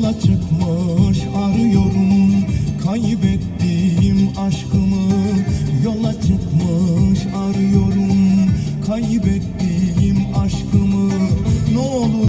yola çıkmış arıyorum. Kaybettiğim aşkımı. Yola çıkmış arıyorum. Kaybettiğim